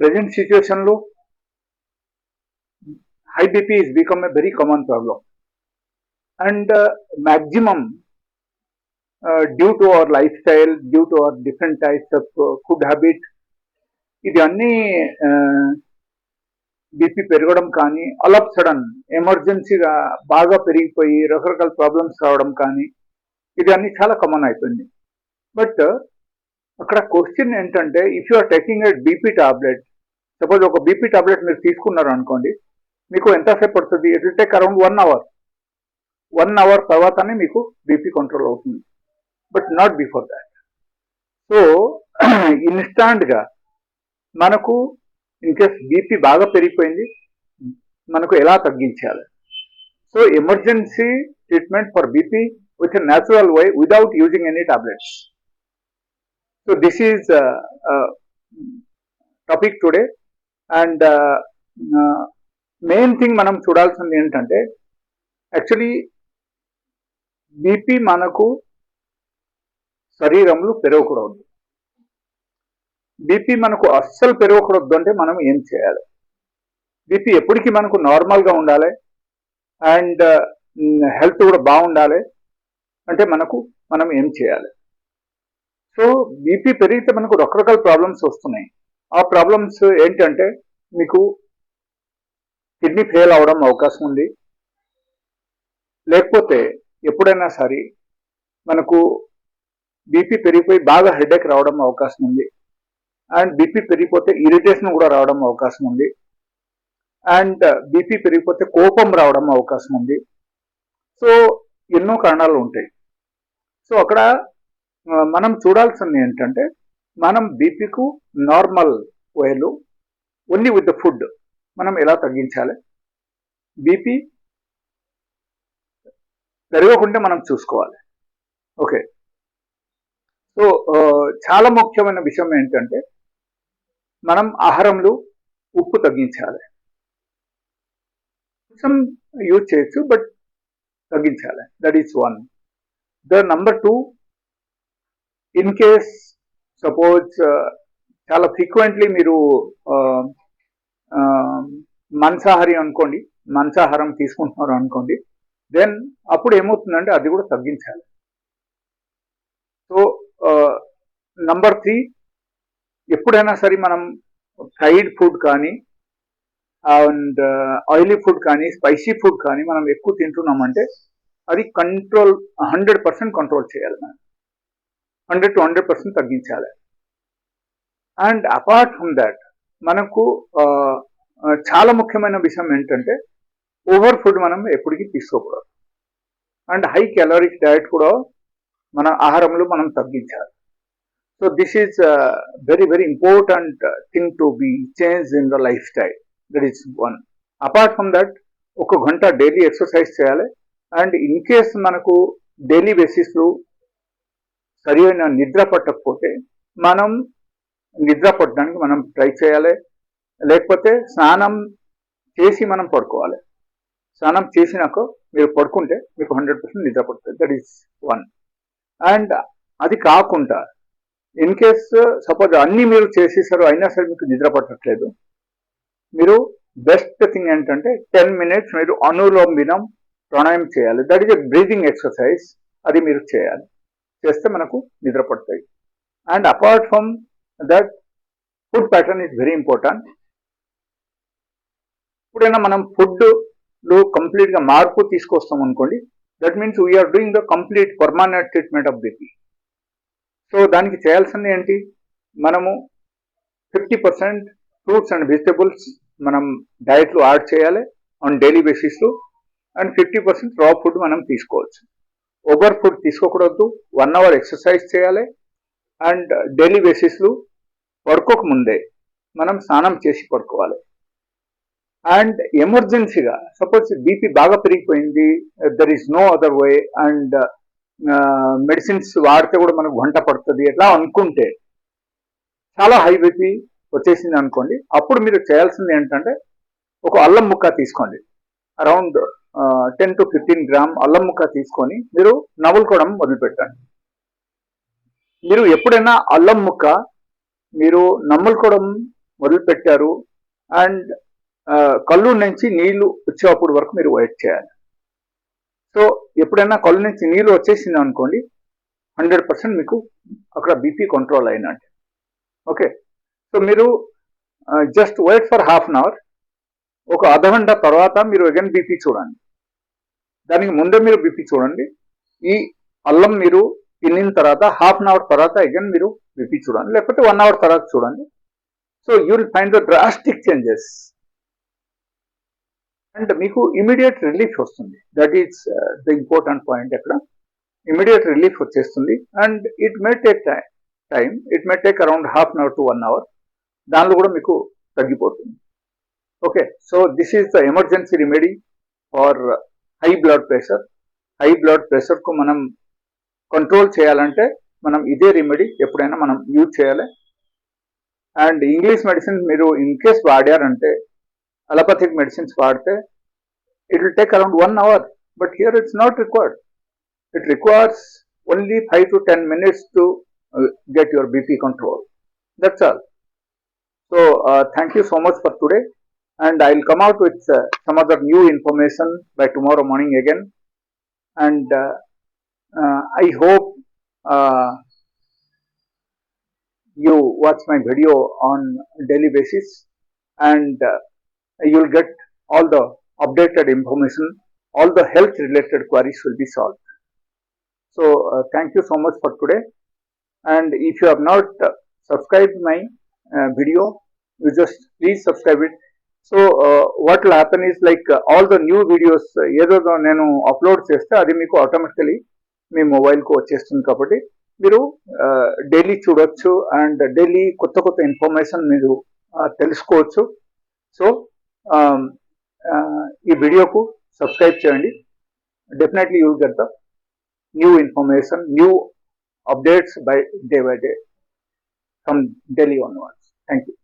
Present సిచ్యువేషన్లో high BP is become a very common problem. And uh, maximum uh, due to our lifestyle, due to our different types of uh, food habit, ఇది అన్ని BP uh, పెరగడం కానీ all of sudden ఎమర్జెన్సీగా బాగా పెరిగిపోయి రకరకాల problems రావడం కానీ ఇది అన్ని చాలా కామన్ అయిపోయింది బట్ uh, అక్కడ క్వశ్చన్ ఏంటంటే if you are taking a BP tablet suppose ఒక బీపీ టాబ్లెట్ మీరు తీసుకున్నారు అనుకోండి మీకు ఎంతసేపు పడుతుంది? It will take around one hour one hour తర్వాతనే మీకు బీపీ కంట్రోల్ అవుతుంది. But not before that so ఇన్స్టాంట్గా మనకు ఇన్ కేస్ బీపీ బాగా పెరిగిపోయింది మనకు ఎలా తగ్గించాలి? So emergency treatment for BP with natural way without using any tablets so this is topic today and main thing మనం చూడాల్సింది ఏంటంటే యాక్చువల్లీ బీపీ మనకు శరీరంలో పెరగకూడదు. బీపీ మనకు అస్సలు పెరగకూడదు అంటే మనం ఏం చేయాలి? బీపీ ఎప్పటికీ మనకు నార్మల్గా ఉండాలి. అండ్ హెల్త్ కూడా బాగుండాలి. అంటే మనకు మనం ఏం చేయాలి? సో బీపీ పెరిగితే మనకు రకరకాల ప్రాబ్లమ్స్ వస్తున్నాయి. ఆ ప్రాబ్లమ్స్ ఏంటంటే మీకు కిడ్నీ ఫెయిల్ అవడం అవకాశం ఉంది. లేకపోతే ఎప్పుడైనా సరే మనకు బీపీ పెరిగిపోయి బాగా హెడేక్ రావడం అవకాశం ఉంది. అండ్ బీపీ పెరిగిపోతే ఇరిటేషన్ కూడా రావడం అవకాశం ఉంది. అండ్ బీపీ uh, పెరిగిపోతే కోపం రావడం అవకాశం ఉంది. సో ఎన్నో కారణాలు ఉంటాయి. సో అక్కడ uh, మనం చూడాల్సింది ఏంటంటే మనం బీపీకు నార్మల్ వేలు ఓన్లీ విత్ ద ఫుడ్ మనం ఎలా తగ్గించాలి? బీపీ పెరగకుండా మనం చూసుకోవాలి. ఓకే సో uh, చాలా ముఖ్యమైన విషయం ఏంటంటే మనం ఆహారంలో ఉప్పు తగ్గించాలి. కొంచెం యూజ్ చేయొచ్చు బట్ తగ్గించాలి. That is one the number two in case suppose చాలా ఫ్రీక్వెంట్లీ మీరు మాంసాహారి అనుకోండి మాంసాహారం తీసుకుంటున్నారు అనుకోండి దెన్ అప్పుడు ఏమవుతుందంటే అది కూడా తగ్గించాలి. సో నంబర్ త్రీ ఎప్పుడైనా సరే మనం ఫ్రైడ్ ఫుడ్ కానీ అండ్ ఆయిలీ ఫుడ్ కానీ స్పైసీ ఫుడ్ కానీ మనం ఎక్కువ తింటున్నామంటే అది కంట్రోల్ హండ్రెడ్ పర్సెంట్ కంట్రోల్ చేయాలి మనం. హండ్రెడ్ టు హండ్రెడ్ పర్సెంట్ తగ్గించాలి. అండ్ అపార్ట్ ఫ్రమ్ దాట్ మనకు చాలా ముఖ్యమైన విషయం ఏంటంటే ఓవర్ ఫుడ్ మనం ఎప్పటికీ తీసుకోకూడదు. అండ్ హై క్యాలరిక్ డయట్ కూడా మన ఆహారంలో మనం తగ్గించాలి. So this is very very important thing to be change in the life style. That is one. Apart from that ఒక గంట డైలీ ఎక్సర్సైజ్ చేయాలి. అండ్ ఇన్ కేస్ మనకు డైలీ బేసిస్లో సరి అయిన నిద్ర పట్టకపోతే మనం నిద్ర పట్టడానికి మనం ట్రై చేయాలి. లేకపోతే స్నానం చేసి మనం పడుకోవాలి. స్నానం చేసినాక మీరు పడుకుంటే మీకు హండ్రెడ్ పర్సెంట్ నిద్ర పడుతుంది. That is one. అండ్ అది కాకుండా ఇన్ కేస్ సపోజ్ అన్నీ మీరు చేసేసారు అయినా సరే మీకు నిద్ర పట్టట్లేదు. మీరు బెస్ట్ థింగ్ ఏంటంటే టెన్ మినిట్స్ మీరు అనులోమ్ వినం ప్రాణాయామం చేయాలి. That is a breathing exercise అది మీరు చేయాలి. చేస్తే మనకు నిద్ర పడతాయి and apart from that food pattern is very important ఎప్పుడైనా మనం ఫుడ్లో కంప్లీట్గా మార్పు తీసుకొస్తాం అనుకోండి that means we are doing the complete permanent treatment of BP so దానికి చేయాల్సింది ఏంటి? మనము fifty percent fruits and vegetables మనం డైట్లో యాడ్ చేయాలి ఆన్ డైలీ బేసిస్లో and fifty percent raw food మనం తీసుకోవచ్చు. ఓవర్ ఫుడ్ తీసుకోకూడదు. వన్ అవర్ ఎక్సర్సైజ్ చేయాలి. అండ్ డైలీ బేసిస్లో పడుకోక ముందే మనం స్నానం చేసి పడుకోవాలి. అండ్ ఎమర్జెన్సీగా సపోజ్ బీపీ బాగా పెరిగిపోయింది there is no other way and medicines వాడితే కూడా మనకు గంట పడుతుంది ఎట్లా అనుకుంటే చాలా హై బీపీ వచ్చేసింది అనుకోండి. అప్పుడు మీరు చేయాల్సింది ఏంటంటే ఒక అల్లం ముక్క తీసుకోండి. Around ten to fifteen gram అల్లం ముక్క తీసుకొని మీరు నవ్వులుకోవడం మొదలుపెట్టండి. మీరు ఎప్పుడైనా అల్లం ముక్క మీరు నమ్ములుకోవడం మొదలుపెట్టారు అండ్ కళ్ళు నుంచి నీళ్ళు వచ్చేటప్పుడు వరకు మీరు వెయిట్ చేయాలి. సో ఎప్పుడైనా కళ్ళు నుంచి నీళ్ళు వచ్చేసింది అనుకోండి హండ్రెడ్ పర్సెంట్ మీకు అక్కడ బీపీ కంట్రోల్ అయినట్టు. ఓకే? సో మీరు just wait for half an hour ఒక అర్ధగంట తర్వాత మీరు అగైన్ బీపీ చూడండి. దానికి ముందే మీరు బీపీ చూడండి. ఈ అల్లం మీరు తినిన తర్వాత హాఫ్ అన్ అవర్ తర్వాత అగైన్ మీరు బీపీ చూడండి. లేకపోతే వన్ అవర్ తర్వాత చూడండి. So you will find the drastic changes. And మీకు ఇమీడియట్ రిలీఫ్ వస్తుంది. That is uh, the important point అక్కడ ఇమీడియట్ రిలీఫ్ వచ్చేస్తుంది. And it may take time time it may take around half an hour to one hour. దానిలో కూడా మీకు తగ్గిపోతుంది. Okay. So this is the emergency remedy for high blood pressure high blood ప్రెషర్కు మనం control చేయాలంటే మనం ఇదే remedy ఎప్పుడైనా మనం యూజ్ చేయాలి. అండ్ ఇంగ్లీష్ మెడిసిన్స్ మీరు ఇన్ కేస్ వాడారంటే అలపథిక్ మెడిసిన్స్ వాడితే it will take around one hour but here it's not required it requires only five to ten minutes to get your BP control that's all so thank you so much for today and I'll come out with uh, some other new information by tomorrow morning again. And uh, uh, I hope uh, you watch my video on daily basis. And uh, you'll get all the updated information. All the health related queries will be solved. So uh, thank you so much for today. And if you have not uh, subscribed my uh, video you just please subscribe it so what will will is like all the new videos ఏదో నేను upload చేస్తే అది మీకు automatically మీ మొబైల్కు వచ్చేస్తుంది కాబట్టి మీరు daily చూడొచ్చు అండ్ డైలీ కొత్త కొత్త ఇన్ఫర్మేషన్ మీరు తెలుసుకోవచ్చు. సో um, ఈ వీడియోకు సబ్స్క్రైబ్ చేయండి. Definitely you get the new information new updates by day by day day from Delhi onwards. Thank you